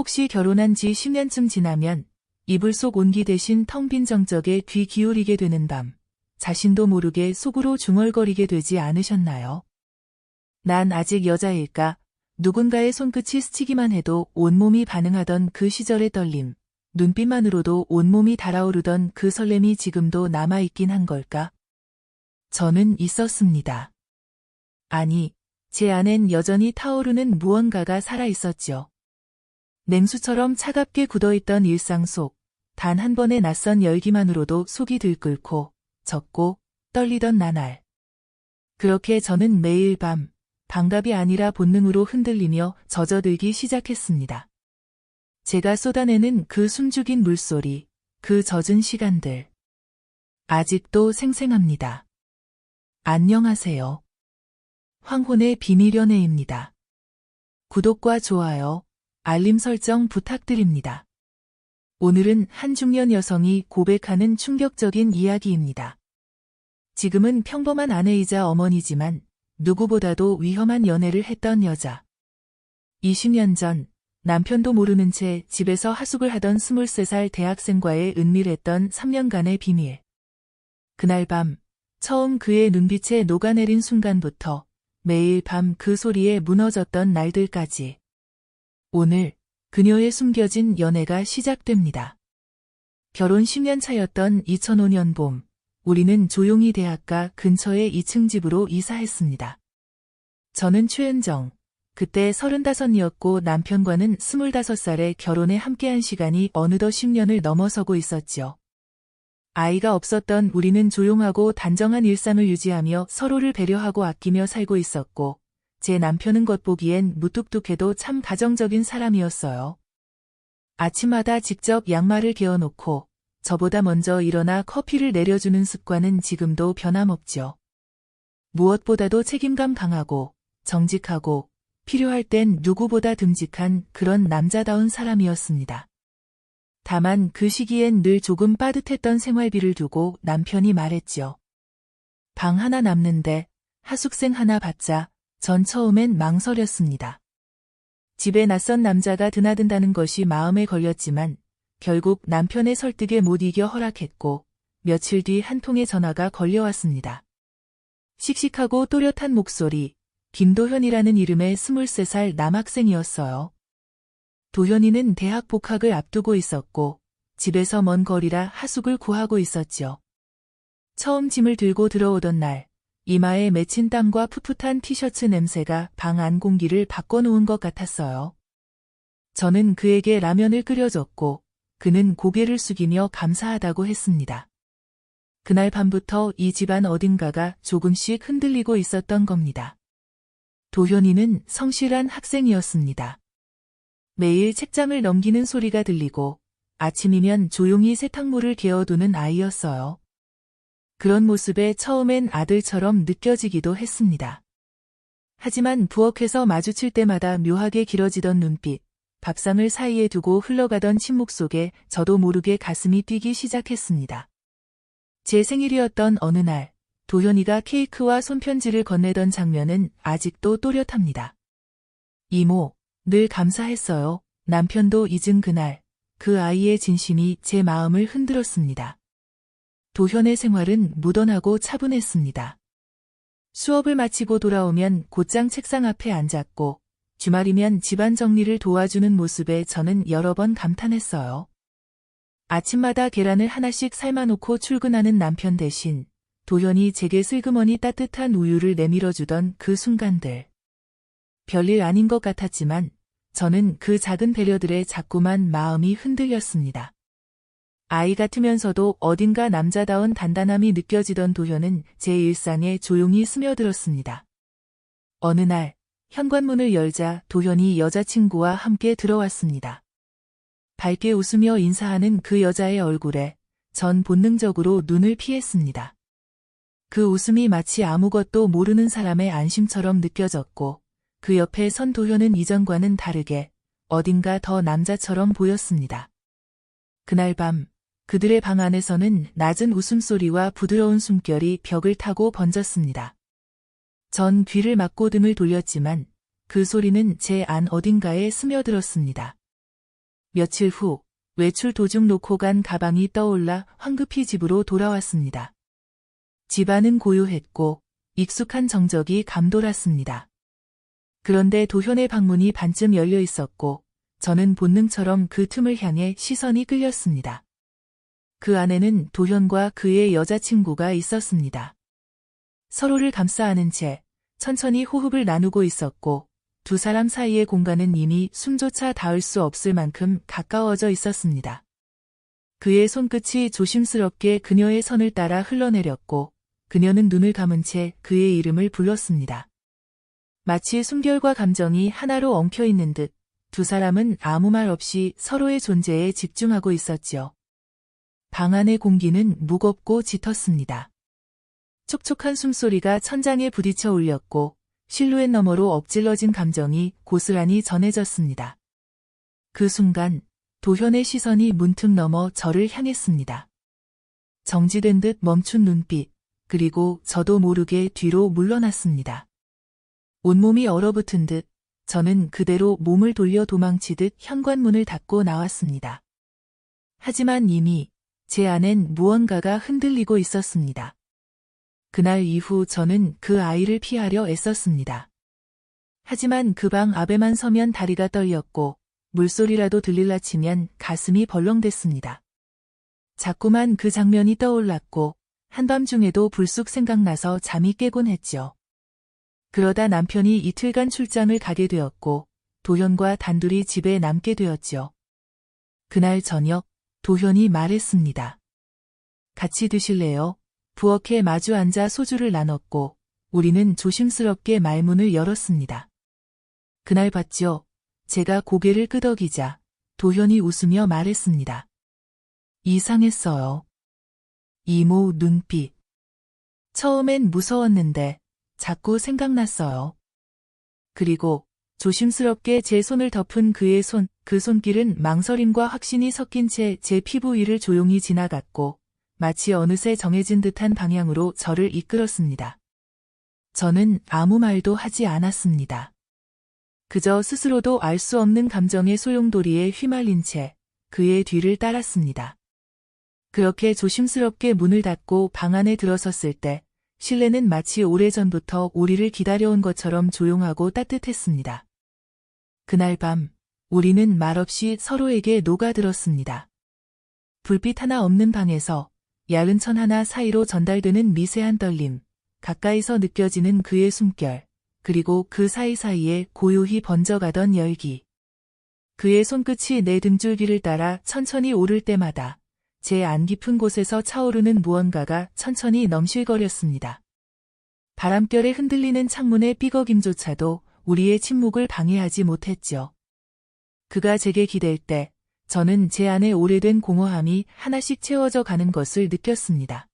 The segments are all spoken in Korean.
혹시 결혼한 지 10년쯤 지나면 이불 속 온기 대신 텅 빈 정적에 귀 기울이게 되는 밤, 자신도 모르게 속으로 중얼거리게 되지 않으셨나요? 난 아직 여자일까? 누군가의 손끝이 스치기만 해도 온몸이 반응하던 그 시절의 떨림, 눈빛만으로도 온몸이 달아오르던 그 설렘이 지금도 남아있긴 한 걸까? 저는 있었습니다. 아니, 제 안엔 여전히 타오르는 무언가가 살아있었죠. 냉수처럼 차갑게 굳어있던 일상 속, 단 한 번의 낯선 열기만으로도 속이 들끓고, 젖고, 떨리던 나날. 그렇게 저는 매일 밤, 반갑이 아니라 본능으로 흔들리며 젖어들기 시작했습니다. 제가 쏟아내는 그 숨죽인 물소리, 그 젖은 시간들. 아직도 생생합니다. 안녕하세요. 황혼의 비밀연애입니다. 구독과 좋아요, 알림 설정 부탁드립니다. 오늘은 한 중년 여성이 고백하는 충격적인 이야기입니다. 지금은 평범한 아내이자 어머니지만 누구보다도 위험한 연애를 했던 여자. 20년 전 남편도 모르는 채 집에서 하숙을 하던 23살 대학생과의 은밀했던 3년간의 비밀. 그날 밤 처음 그의 눈빛에 녹아내린 순간부터 매일 밤 그 소리에 무너졌던 날들까지. 오늘 그녀의 숨겨진 연애가 시작됩니다. 결혼 10년 차였던 2005년 봄, 우리는 조용히 대학가 근처의 2층 집으로 이사했습니다. 저는 최은정, 그때 35이었고 남편과는 25살에 결혼에 함께한 시간이 어느덧 10년을 넘어서고 있었지요. 아이가 없었던 우리는 조용하고 단정한 일상을 유지하며 서로를 배려하고 아끼며 살고 있었고, 제 남편은 겉보기엔 무뚝뚝해도 참 가정적인 사람이었어요. 아침마다 직접 양말을 개어놓고 저보다 먼저 일어나 커피를 내려주는 습관은 지금도 변함없죠. 무엇보다도 책임감 강하고 정직하고 필요할 땐 누구보다 듬직한 그런 남자다운 사람이었습니다. 다만 그 시기엔 늘 조금 빠듯했던 생활비를 두고 남편이 말했지요. 방 하나 남는데 하숙생 하나 받자 전 처음엔 망설였습니다. 집에 낯선 남자가 드나든다는 것이 마음에 걸렸지만 결국 남편의 설득에 못 이겨 허락했고 며칠 뒤 한 통의 전화가 걸려왔습니다. 씩씩하고 또렷한 목소리, 김도현이라는 이름의 23살 남학생이었어요. 도현이는 대학 복학을 앞두고 있었고 집에서 먼 거리라 하숙을 구하고 있었지요. 처음 짐을 들고 들어오던 날 이마에 맺힌 땀과 풋풋한 티셔츠 냄새가 방 안 공기를 바꿔놓은 것 같았어요. 저는 그에게 라면을 끓여줬고 그는 고개를 숙이며 감사하다고 했습니다. 그날 밤부터 이 집안 어딘가가 조금씩 흔들리고 있었던 겁니다. 도현이는 성실한 학생이었습니다. 매일 책장을 넘기는 소리가 들리고 아침이면 조용히 세탁물을 개어두는 아이였어요. 그런 모습에 처음엔 아들처럼 느껴지기도 했습니다. 하지만 부엌에서 마주칠 때마다 묘하게 길어지던 눈빛, 밥상을 사이에 두고 흘러가던 침묵 속에 저도 모르게 가슴이 뛰기 시작했습니다. 제 생일이었던 어느 날, 도현이가 케이크와 손편지를 건네던 장면은 아직도 또렷합니다. 이모, 늘 감사했어요. 남편도 잊은 그날, 그 아이의 진심이 제 마음을 흔들었습니다. 도현의 생활은 무던하고 차분했습니다. 수업을 마치고 돌아오면 곧장 책상 앞에 앉았고 주말이면 집안 정리를 도와주는 모습에 저는 여러 번 감탄했어요. 아침마다 계란을 하나씩 삶아놓고 출근하는 남편 대신 도현이 제게 슬그머니 따뜻한 우유를 내밀어주던 그 순간들. 별일 아닌 것 같았지만 저는 그 작은 배려들에 자꾸만 마음이 흔들렸습니다. 아이 같으면서도 어딘가 남자다운 단단함이 느껴지던 도현은 제 일상에 조용히 스며들었습니다. 어느 날 현관문을 열자 도현이 여자친구와 함께 들어왔습니다. 밝게 웃으며 인사하는 그 여자의 얼굴에 전 본능적으로 눈을 피했습니다. 그 웃음이 마치 아무것도 모르는 사람의 안심처럼 느껴졌고 그 옆에 선 도현은 이전과는 다르게 어딘가 더 남자처럼 보였습니다. 그날 밤 그들의 방 안에서는 낮은 웃음소리와 부드러운 숨결이 벽을 타고 번졌습니다. 전 귀를 막고 등을 돌렸지만 그 소리는 제 안 어딘가에 스며들었습니다. 며칠 후 외출 도중 놓고 간 가방이 떠올라 황급히 집으로 돌아왔습니다. 집안은 고요했고 익숙한 정적이 감돌았습니다. 그런데 도현의 방문이 반쯤 열려 있었고 저는 본능처럼 그 틈을 향해 시선이 끌렸습니다. 그 안에는 도현과 그의 여자친구가 있었습니다. 서로를 감싸 안은 채 천천히 호흡을 나누고 있었고 두 사람 사이의 공간은 이미 숨조차 닿을 수 없을 만큼 가까워져 있었습니다. 그의 손끝이 조심스럽게 그녀의 선을 따라 흘러내렸고 그녀는 눈을 감은 채 그의 이름을 불렀습니다. 마치 숨결과 감정이 하나로 엉켜 있는 듯 두 사람은 아무 말 없이 서로의 존재에 집중하고 있었지요. 방 안의 공기는 무겁고 짙었습니다. 촉촉한 숨소리가 천장에 부딪혀 울렸고 실루엣 너머로 엎질러진 감정이 고스란히 전해졌습니다. 그 순간 도현의 시선이 문틈 넘어 저를 향했습니다. 정지된 듯 멈춘 눈빛, 그리고 저도 모르게 뒤로 물러났습니다. 온몸이 얼어붙은 듯 저는 그대로 몸을 돌려 도망치듯 현관문을 닫고 나왔습니다. 하지만 이미 제 안엔 무언가가 흔들리고 있었습니다. 그날 이후 저는 그 아이를 피하려 애썼습니다. 하지만 그 방 앞에만 서면 다리가 떨렸고 물소리라도 들릴라 치면 가슴이 벌렁댔습니다. 자꾸만 그 장면이 떠올랐고 한밤중에도 불쑥 생각나서 잠이 깨곤 했죠. 그러다 남편이 이틀간 출장을 가게 되었고 도현과 단둘이 집에 남게 되었죠. 그날 저녁 도현이 말했습니다. 같이 드실래요? 부엌에 마주 앉아 소주를 나눴고 우리는 조심스럽게 말문을 열었습니다. 그날 봤죠. 제가 고개를 끄덕이자 도현이 웃으며 말했습니다. 이상했어요. 이모 눈빛. 처음엔 무서웠는데 자꾸 생각났어요. 그리고 조심스럽게 제 손을 덮은 그의 손, 그 손길은 망설임과 확신이 섞인 채 제 피부 위를 조용히 지나갔고 마치 어느새 정해진 듯한 방향으로 저를 이끌었습니다. 저는 아무 말도 하지 않았습니다. 그저 스스로도 알 수 없는 감정의 소용돌이에 휘말린 채 그의 뒤를 따랐습니다. 그렇게 조심스럽게 문을 닫고 방 안에 들어섰을 때 실내는 마치 오래전부터 우리를 기다려온 것처럼 조용하고 따뜻했습니다. 그날 밤 우리는 말없이 서로에게 녹아들었습니다. 불빛 하나 없는 방에서 야른 천 하나 사이로 전달되는 미세한 떨림, 가까이서 느껴지는 그의 숨결, 그리고 그 사이사이에 고요히 번져가던 열기. 그의 손끝이 내 등줄기를 따라 천천히 오를 때마다 제 안 깊은 곳에서 차오르는 무언가가 천천히 넘실거렸습니다. 바람결에 흔들리는 창문의 삐걱임조차도 우리의 침묵을 방해하지 못했죠. 그가 제게 기댈 때 저는 제 안에 오래된 공허함이 하나씩 채워져 가는 것을 느꼈습니다.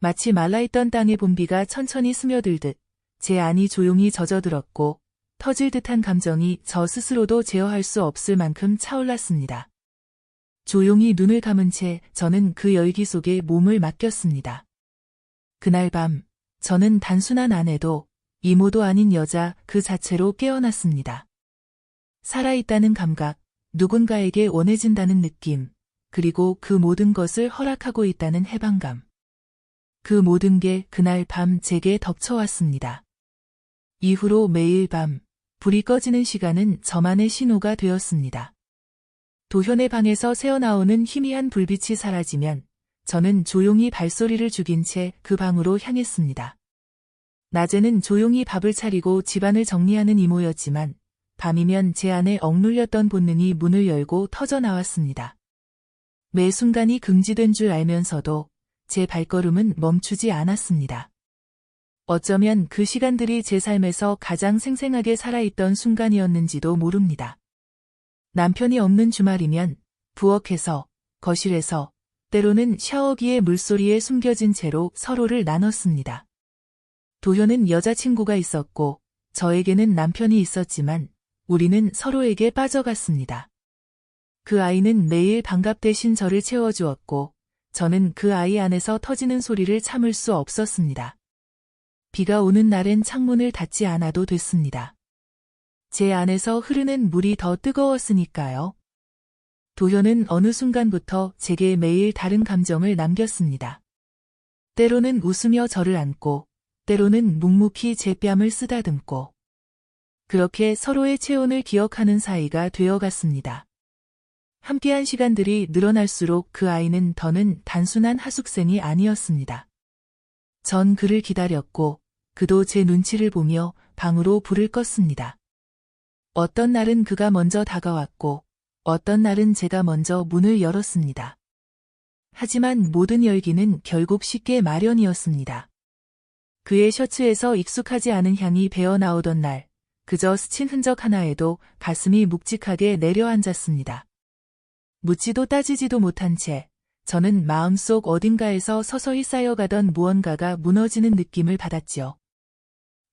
마치 말라있던 땅의 봄비가 천천히 스며들듯 제 안이 조용히 젖어들었고 터질 듯한 감정이 저 스스로도 제어할 수 없을 만큼 차올랐습니다. 조용히 눈을 감은 채 저는 그 열기 속에 몸을 맡겼습니다. 그날 밤 저는 단순한 아내도 이모도 아닌 여자 그 자체로 깨어났습니다. 살아있다는 감각, 누군가에게 원해진다는 느낌, 그리고 그 모든 것을 허락하고 있다는 해방감. 그 모든 게 그날 밤 제게 덮쳐왔습니다. 이후로 매일 밤 불이 꺼지는 시간은 저만의 신호가 되었습니다. 도현의 방에서 새어나오는 희미한 불빛이 사라지면 저는 조용히 발소리를 죽인 채 그 방으로 향했습니다. 낮에는 조용히 밥을 차리고 집안을 정리하는 이모였지만 밤이면 제 안에 억눌렸던 본능이 문을 열고 터져 나왔습니다. 매 순간이 금지된 줄 알면서도 제 발걸음은 멈추지 않았습니다. 어쩌면 그 시간들이 제 삶에서 가장 생생하게 살아있던 순간이었는지도 모릅니다. 남편이 없는 주말이면 부엌에서, 거실에서, 때로는 샤워기의 물소리에 숨겨진 채로 서로를 나눴습니다. 도현은 여자친구가 있었고 저에게는 남편이 있었지만 우리는 서로에게 빠져갔습니다. 그 아이는 매일 반갑 대신 저를 채워주었고 저는 그 아이 안에서 터지는 소리를 참을 수 없었습니다. 비가 오는 날엔 창문을 닫지 않아도 됐습니다. 제 안에서 흐르는 물이 더 뜨거웠으니까요. 도현은 어느 순간부터 제게 매일 다른 감정을 남겼습니다. 때로는 웃으며 저를 안고, 때로는 묵묵히 제 뺨을 쓰다듬고, 그렇게 서로의 체온을 기억하는 사이가 되어갔습니다. 함께한 시간들이 늘어날수록 그 아이는 더는 단순한 하숙생이 아니었습니다. 전 그를 기다렸고, 그도 제 눈치를 보며 방으로 불을 껐습니다. 어떤 날은 그가 먼저 다가왔고, 어떤 날은 제가 먼저 문을 열었습니다. 하지만 모든 열기는 결국 쉽게 마련이었습니다. 그의 셔츠에서 익숙하지 않은 향이 배어 나오던 날, 그저 스친 흔적 하나에도 가슴이 묵직하게 내려앉았습니다. 묻지도 따지지도 못한 채 저는 마음속 어딘가에서 서서히 쌓여가던 무언가가 무너지는 느낌을 받았지요.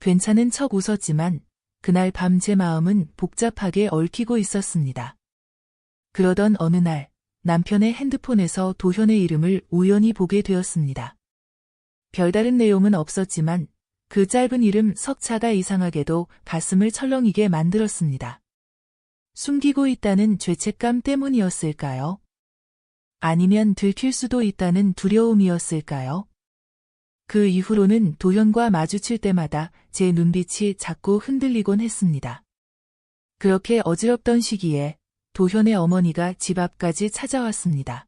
괜찮은 척 웃었지만 그날 밤 제 마음은 복잡하게 얽히고 있었습니다. 그러던 어느 날 남편의 핸드폰에서 도현의 이름을 우연히 보게 되었습니다. 별다른 내용은 없었지만 그 짧은 이름 석차가 이상하게도 가슴을 철렁이게 만들었습니다. 숨기고 있다는 죄책감 때문이었을까요? 아니면 들킬 수도 있다는 두려움이었을까요? 그 이후로는 도현과 마주칠 때마다 제 눈빛이 자꾸 흔들리곤 했습니다. 그렇게 어지럽던 시기에 도현의 어머니가 집 앞까지 찾아왔습니다.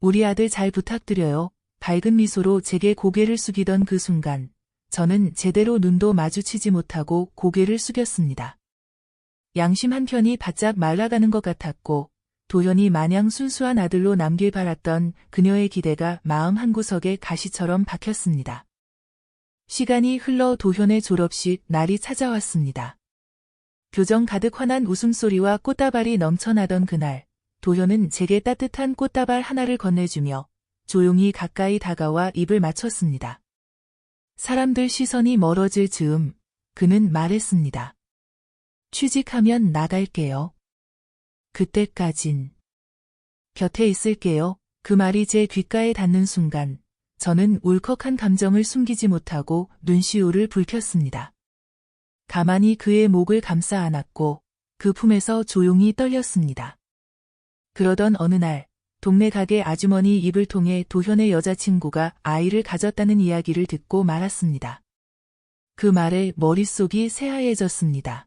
우리 아들 잘 부탁드려요. 밝은 미소로 제게 고개를 숙이던 그 순간, 저는 제대로 눈도 마주치지 못하고 고개를 숙였습니다. 양심 한편이 바짝 말라가는 것 같았고, 도현이 마냥 순수한 아들로 남길 바랐던 그녀의 기대가 마음 한구석에 가시처럼 박혔습니다. 시간이 흘러 도현의 졸업식 날이 찾아왔습니다. 교정 가득 환한 웃음소리와 꽃다발이 넘쳐나던 그날, 도현은 제게 따뜻한 꽃다발 하나를 건네주며 조용히 가까이 다가와 입을 맞췄습니다. 사람들 시선이 멀어질 즈음, 그는 말했습니다. 취직하면 나갈게요. 그때까진 곁에 있을게요. 그 말이 제 귓가에 닿는 순간 저는 울컥한 감정을 숨기지 못하고 눈시울을 붉혔습니다. 가만히 그의 목을 감싸 안았고 그 품에서 조용히 떨렸습니다. 그러던 어느 날 동네 가게 아주머니 입을 통해 도현의 여자친구가 아이를 가졌다는 이야기를 듣고 말았습니다. 그 말에 머릿속이 새하얘졌습니다.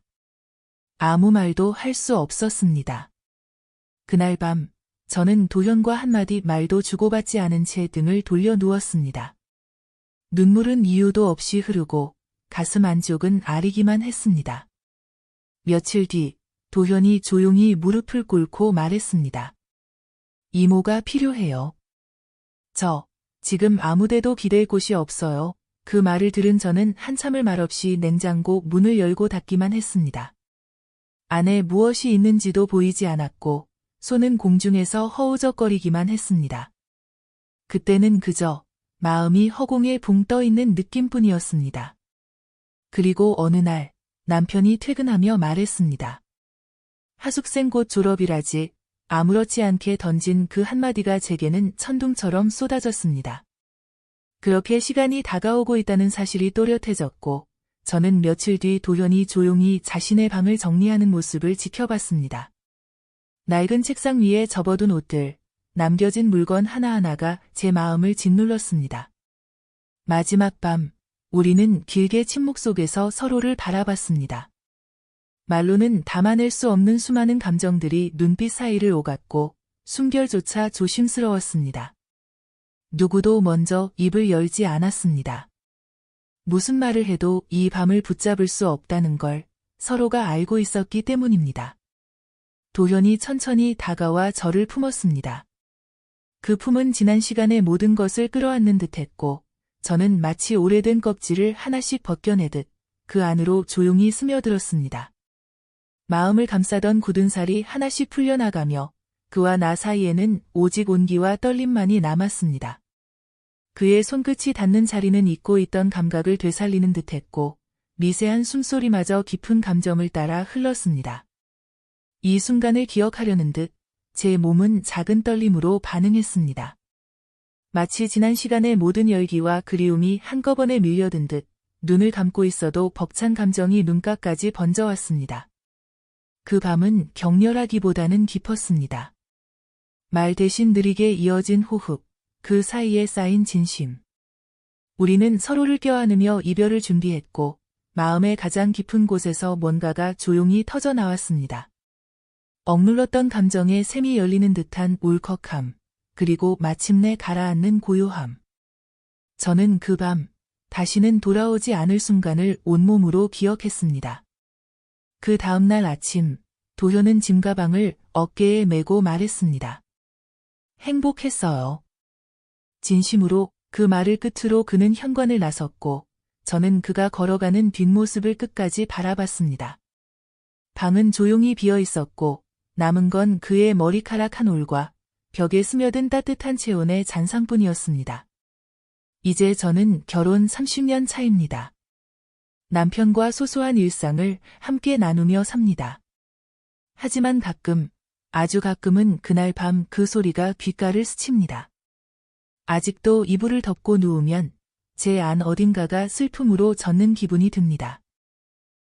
아무 말도 할 수 없었습니다. 그날 밤 저는 도현과 한마디 말도 주고받지 않은 채 등을 돌려 누웠습니다. 눈물은 이유도 없이 흐르고 가슴 안쪽은 아리기만 했습니다. 며칠 뒤 도현이 조용히 무릎을 꿇고 말했습니다. 이모가 필요해요. 저, 지금 아무데도 기댈 곳이 없어요. 그 말을 들은 저는 한참을 말없이 냉장고 문을 열고 닫기만 했습니다. 안에 무엇이 있는지도 보이지 않았고 손은 공중에서 허우적거리기만 했습니다. 그때는 그저 마음이 허공에 붕 떠 있는 느낌뿐이었습니다. 그리고 어느 날 남편이 퇴근하며 말했습니다. 하숙생 곧 졸업이라지 아무렇지 않게 던진 그 한마디가 제게는 천둥처럼 쏟아졌습니다. 그렇게 시간이 다가오고 있다는 사실이 또렷해졌고 저는 며칠 뒤 도현이 조용히 자신의 방을 정리하는 모습을 지켜봤습니다. 낡은 책상 위에 접어둔 옷들, 남겨진 물건 하나하나가 제 마음을 짓눌렀습니다. 마지막 밤, 우리는 길게 침묵 속에서 서로를 바라봤습니다. 말로는 담아낼 수 없는 수많은 감정들이 눈빛 사이를 오갔고 숨결조차 조심스러웠습니다. 누구도 먼저 입을 열지 않았습니다. 무슨 말을 해도 이 밤을 붙잡을 수 없다는 걸 서로가 알고 있었기 때문입니다. 도현이 천천히 다가와 저를 품었습니다. 그 품은 지난 시간의 모든 것을 끌어안는 듯했고 저는 마치 오래된 껍질을 하나씩 벗겨내듯 그 안으로 조용히 스며들었습니다. 마음을 감싸던 굳은 살이 하나씩 풀려나가며 그와 나 사이에는 오직 온기와 떨림만이 남았습니다. 그의 손끝이 닿는 자리는 잊고 있던 감각을 되살리는 듯했고 미세한 숨소리마저 깊은 감정을 따라 흘렀습니다. 이 순간을 기억하려는 듯 제 몸은 작은 떨림으로 반응했습니다. 마치 지난 시간의 모든 열기와 그리움이 한꺼번에 밀려든 듯 눈을 감고 있어도 벅찬 감정이 눈가까지 번져왔습니다. 그 밤은 격렬하기보다는 깊었습니다. 말 대신 느리게 이어진 호흡, 그 사이에 쌓인 진심. 우리는 서로를 껴안으며 이별을 준비했고, 마음의 가장 깊은 곳에서 뭔가가 조용히 터져 나왔습니다. 억눌렀던 감정에 샘이 열리는 듯한 울컥함, 그리고 마침내 가라앉는 고요함. 저는 그 밤, 다시는 돌아오지 않을 순간을 온몸으로 기억했습니다. 그 다음날 아침, 도현은 짐가방을 어깨에 메고 말했습니다. 행복했어요. 진심으로 그 말을 끝으로 그는 현관을 나섰고, 저는 그가 걸어가는 뒷모습을 끝까지 바라봤습니다. 방은 조용히 비어 있었고, 남은 건 그의 머리카락 한 올과 벽에 스며든 따뜻한 체온의 잔상뿐이었습니다. 이제 저는 결혼 30년 차입니다. 남편과 소소한 일상을 함께 나누며 삽니다. 하지만 가끔, 아주 가끔은 그날 밤 그 소리가 귓가를 스칩니다. 아직도 이불을 덮고 누우면 제 안 어딘가가 슬픔으로 젖는 기분이 듭니다.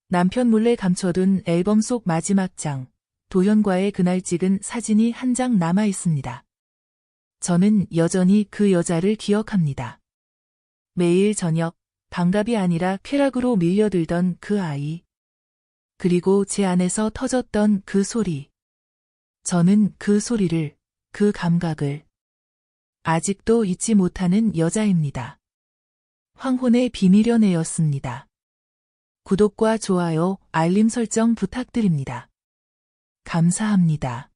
남편 몰래 감춰둔 앨범 속 마지막 장, 도현과의 그날 찍은 사진이 한 장 남아 있습니다. 저는 여전히 그 여자를 기억합니다. 매일 저녁, 반갑이 아니라 쾌락으로 밀려들던 그 아이. 그리고 제 안에서 터졌던 그 소리. 저는 그 소리를, 그 감각을 아직도 잊지 못하는 여자입니다. 황혼의 비밀연애였습니다. 구독과 좋아요, 알림 설정 부탁드립니다. 감사합니다.